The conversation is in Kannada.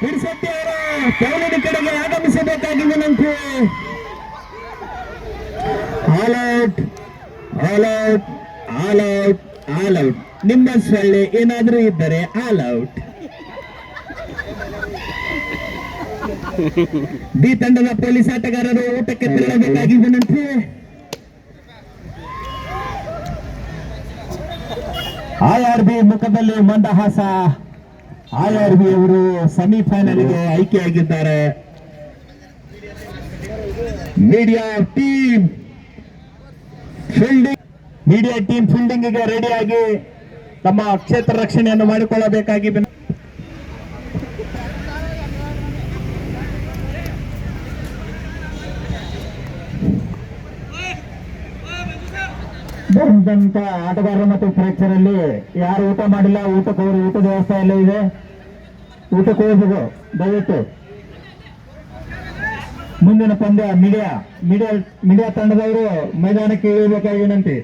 ಹಿಡಿಸಟ್ಟಿ ಅವರ ಪೌಲಿನ ಕಡೆಗೆ ಆಗಮಿಸಬೇಕಾಗಿ ವಿನಂತಿ all out all out all out all out ನಿಮ್ಮ ಸೊಳ್ಳೆ ಏನಾದರೂ ಇದ್ದರೆ ಆಲ್ ಔಟ್ ಬಿ ತಂಡದ ಪೊಲೀಸ್ ಆಟಗಾರರು ಊಟಕ್ಕೆ ತೆರಳಬೇಕಾಗಿದೆ ವಿನಂತಿ ಐ ಆರ್ ಬಿ ಮುಖದಲ್ಲಿ ಮಂದಹಾಸ. ಐ ಆರ್ ಬಿ ಅವರು ಸೆಮಿಫೈನಲ್ಗೆ ಆಯ್ಕೆಯಾಗಿದ್ದಾರೆ. Media team fielding media team ಫೀಲ್ಡಿಂಗ್ಗೆ ರೆಡಿಯಾಗಿ ತಮ್ಮ ಕ್ಷೇತ್ರ ರಕ್ಷಣೆಯನ್ನು ಮಾಡಿಕೊಳ್ಳಬೇಕಾಗಿ ಬರುವಂತ ಆಟಗಾರರು ಮತ್ತು ಪ್ರೇಕ್ಷರಲ್ಲಿ ಯಾರು ಊಟ ಮಾಡಿಲ್ಲ, ಊಟಕ್ಕೆ ಹೋಗಿ ಊಟದ ವ್ಯವಸ್ಥೆ ಎಲ್ಲ ಇದೆ? ಊಟಕ್ಕೆ ಹೋಗ್ಬೇಕು, ದಯವಿಟ್ಟು. ಮುಂದಿನ ಪಂದ್ಯ, ಮೀಡಿಯಾ ಮೀಡಿಯಾ ಮೀಡಿಯಾ ತಂಡದವರು ಮೈದಾನಕ್ಕೆ ಇಳಿಯಬೇಕಾಗಿ ವಿನಂತಿ.